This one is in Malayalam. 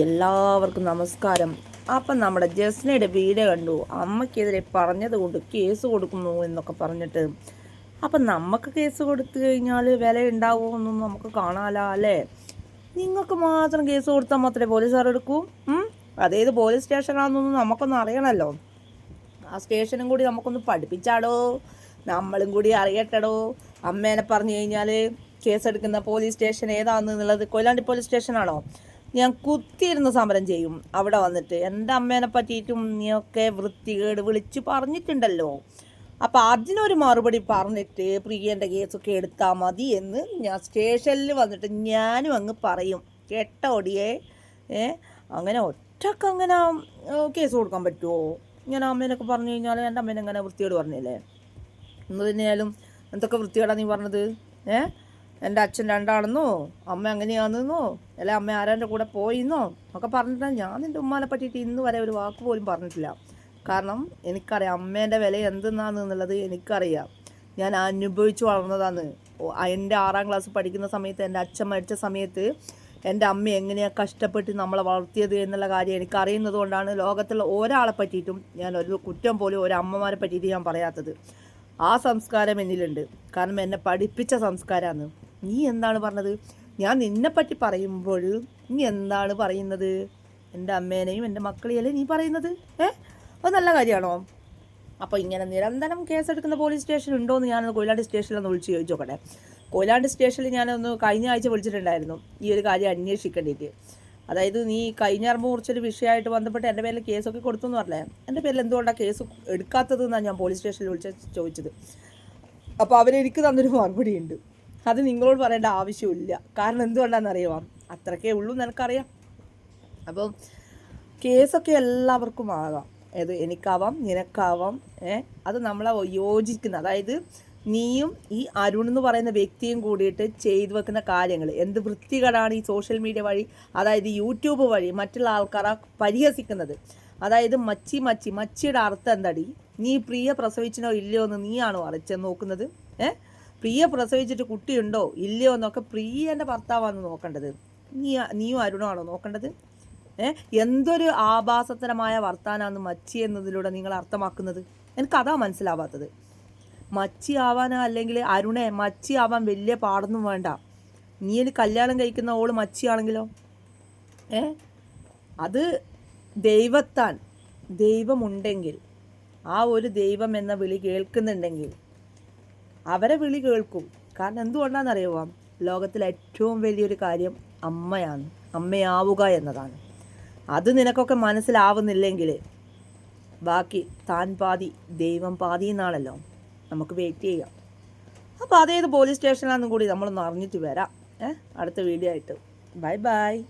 എല്ലാവർക്കും നമസ്കാരം. അപ്പം നമ്മുടെ ജസ്നയുടെ വീഡിയോ കണ്ടു. അമ്മയ്ക്കെതിരെ പറഞ്ഞത് കൊണ്ട് കേസ് കൊടുക്കുന്നു എന്നൊക്കെ പറഞ്ഞിട്ട്. അപ്പം നമുക്ക് കേസ് കൊടുത്തു കഴിഞ്ഞാൽ വില ഉണ്ടാവുമോ എന്നും നമുക്ക് കാണാലോ അല്ലേ? നിങ്ങൾക്ക് മാത്രം കേസ് കൊടുത്താൽ മാത്രമേ പോലീസുകാർ എടുക്കൂ? അതേത് പോലീസ് സ്റ്റേഷനാണെന്നൊന്നും നമുക്കൊന്നും അറിയണമല്ലോ ആ സ്റ്റേഷനും കൂടി നമുക്കൊന്ന് പഠിപ്പിച്ചാടോ? നമ്മളും കൂടി അറിയട്ടടോ? അമ്മേനെ പറഞ്ഞു കഴിഞ്ഞാൽ കേസെടുക്കുന്ന പോലീസ് സ്റ്റേഷൻ ഏതാണെന്നുള്ളത് കൊയിലാണ്ടി പോലീസ് സ്റ്റേഷനാണോ? ഞാൻ കുത്തിയിരുന്ന് സമരം ചെയ്യും. അവിടെ വന്നിട്ട് എന്റെ അമ്മേനെ പറ്റിയിട്ടും നീയൊക്കെ വൃത്തികേട് വിളിച്ച് പറഞ്ഞിട്ടുണ്ടല്ലോ. അപ്പം അതിനൊരു മറുപടി പറഞ്ഞിട്ട് പ്രിയന്റെ കേസൊക്കെ എടുത്താൽ മതി എന്ന് ഞാൻ സ്റ്റേഷനിൽ വന്നിട്ട് ഞാനും അങ്ങ് പറയും. കേട്ട ഒടിയെ ഏ അങ്ങനെ ഒറ്റയ്ക്ക് അങ്ങനെ കേസ് കൊടുക്കാൻ പറ്റുമോ ഞാൻ അമ്മേനൊക്കെ പറഞ്ഞു കഴിഞ്ഞാൽ എന്റെ അമ്മേനെ അങ്ങനെ വൃത്തിയോട് പറഞ്ഞില്ലേ? എന്ന് തന്നെയാലും എന്തൊക്കെ വൃത്തിയോടാണ് നീ പറഞ്ഞത്? ഏ എന്റെ അച്ഛൻ രണ്ടാണെന്നോ? അമ്മ അങ്ങനെയാണെന്നോ അല്ല അമ്മ ആരാന്റെ കൂടെ പോയിന്നോ? ഒക്കെ പറഞ്ഞിട്ടാണ് ഞാൻ നിന്റെ ഉമ്മാനെ പറ്റിയിട്ട് ഇന്ന് വരെ ഒരു വാക്ക് പോലും പറഞ്ഞിട്ടില്ല. കാരണം എനിക്കറിയാം അമ്മേന്റെ വില എന്തെന്നാണെന്നുള്ളത് എനിക്കറിയാം. ഞാൻ അനുഭവിച്ചു വളർന്നതാണ്. എന്റെ ആറാം ക്ലാസ് പഠിക്കുന്ന സമയത്ത് എന്റെ അച്ഛൻ മരിച്ച സമയത്ത് എന്റെ അമ്മ എങ്ങനെയാണ് കഷ്ടപ്പെട്ട് നമ്മളെ വളർത്തിയത് എന്നുള്ള കാര്യം എനിക്ക് അറിയുന്നത് കൊണ്ടാണ് ലോകത്തുള്ള ഒരാളെ പറ്റിയിട്ടും ഞാൻ ഒരു കുറ്റം പോലും ഒരു അമ്മമാരെ പറ്റിയിട്ട് ഞാൻ പറയാത്തത്. ആ സംസ്കാരം എന്നിലുണ്ട്. കാരണം എന്നെ പഠിപ്പിച്ച സംസ്കാരമാണ്. നീ എന്താണ് പറഞ്ഞത്? ഞാൻ നിന്നെ പറ്റി പറയുമ്പോൾ നീ എന്താണ് പറയുന്നത്? എന്റെ അമ്മേനെയും എന്റെ മക്കളെയല്ലേ നീ പറയുന്നത്? ഏ? അത് നല്ല കാര്യമാണോ? അപ്പോൾ ഇങ്ങനെ നിരന്തരം കേസെടുക്കുന്ന പോലീസ് സ്റ്റേഷൻ ഉണ്ടോ എന്ന് ഞാനൊന്ന് കൊയിലാണ്ടി സ്റ്റേഷനിലൊന്ന് വിളിച്ച് ചോദിച്ചു നോക്കട്ടെ കൊയിലാണ്ടി സ്റ്റേഷനിൽ ഞാനൊന്ന് കഴിഞ്ഞ ആഴ്ച വിളിച്ചിട്ടുണ്ടായിരുന്നു ഈ ഒരു കാര്യം അന്വേഷിക്കേണ്ടിയിട്ട് അതായത് നീ കഴിഞ്ഞ അറിമ്പ് കുറിച്ചൊരു വിഷയമായിട്ട് ബന്ധപ്പെട്ട് എന്റെ പേരിൽ കേസൊക്കെ കൊടുത്തു എന്ന് പറഞ്ഞേ. എന്റെ പേരിൽ എന്തുകൊണ്ടാണ് കേസ് എടുക്കാത്തത് എന്നാണ് ഞാൻ പോലീസ് സ്റ്റേഷനിൽ വിളിച്ച് ചോദിച്ചത്. അപ്പോൾ അവരെനിക്ക് തന്നൊരു മറുപടി ഉണ്ട് അത് നിങ്ങളോട് പറയേണ്ട ആവശ്യമില്ല. കാരണം എന്തുകൊണ്ടാണെന്ന് അറിയുമോ അത്രക്കേ ഉള്ളൂ എന്ന് എനിക്കറിയാം. അപ്പം കേസൊക്കെ എല്ലാവർക്കും ആകാം. ഏത് എനിക്കാവാം നിനക്കാവാം ഏ? അത് നമ്മളെ യോജിക്കുന്ന അതായത് നീയും ഈ അരുൺ എന്ന് പറയുന്ന വ്യക്തിയും കൂടിയിട്ട് ചെയ്തു വെക്കുന്ന കാര്യങ്ങൾ. എന്ത് വൃത്തികളാണ് ഈ സോഷ്യൽ മീഡിയ വഴി അതായത് യൂട്യൂബ് വഴി മറ്റുള്ള ആൾക്കാരെ പരിഹസിക്കുന്നത്. അതായത് മച്ചി മച്ചി മച്ചിയുടെ അർത്ഥം എന്താടി? നീ പ്രിയ പ്രസവിച്ചിനോ ഇല്ലയോ എന്ന് നീയാണോ അറച്ച് നോക്കുന്നത്? ഏ? പ്രിയ പ്രസവിച്ചിട്ട് കുട്ടിയുണ്ടോ? ഇല്ലയോ എന്നൊക്കെ പ്രിയന്റെ ഭർത്താവാണ് നോക്കേണ്ടത്. നീ നീയും അരുണാണോ നോക്കേണ്ടത്? ഏഹ് എന്തൊരു ആഭാസത്തരമായ വർത്താനാന്ന് മച്ചി എന്നതിലൂടെ നിങ്ങൾ അർത്ഥമാക്കുന്നത്? എനിക്ക് അതാ മനസ്സിലാവാത്തത്. മച്ചി ആവാനോ അല്ലെങ്കിൽ അരുണെ മച്ചി ആവാൻ വലിയ പാടൊന്നും വേണ്ട. നീ ഇനി കല്യാണം കഴിക്കുന്ന ഓൾ മച്ചിയാണെങ്കിലോ ഏ? അത് ദൈവത്താൻ ദൈവമുണ്ടെങ്കിൽ ആ ഒരു ദൈവം എന്ന വിളി കേൾക്കുന്നുണ്ടെങ്കിൽ അവരെ വിളി കേൾക്കും. കാരണം എന്തുകൊണ്ടാണെന്നറിയുമോ ലോകത്തിലെ ഏറ്റവും വലിയൊരു കാര്യം അമ്മയാണ്. അമ്മയാവുക എന്നതാണ്. അത് നിനക്കൊക്കെ മനസ്സിലാവുന്നില്ലെങ്കിൽ ബാക്കി താൻ പാതി ദൈവം പാതി എന്നാണല്ലോ. നമുക്ക് വെയിറ്റ് ചെയ്യാം. അപ്പോൾ അതേത് പോലീസ് സ്റ്റേഷനിലാണെന്നും കൂടി നമ്മളൊന്ന് അറിഞ്ഞിട്ട് വരാം. ഏ? അടുത്ത വീഡിയോ ആയിട്ട്. Bye bye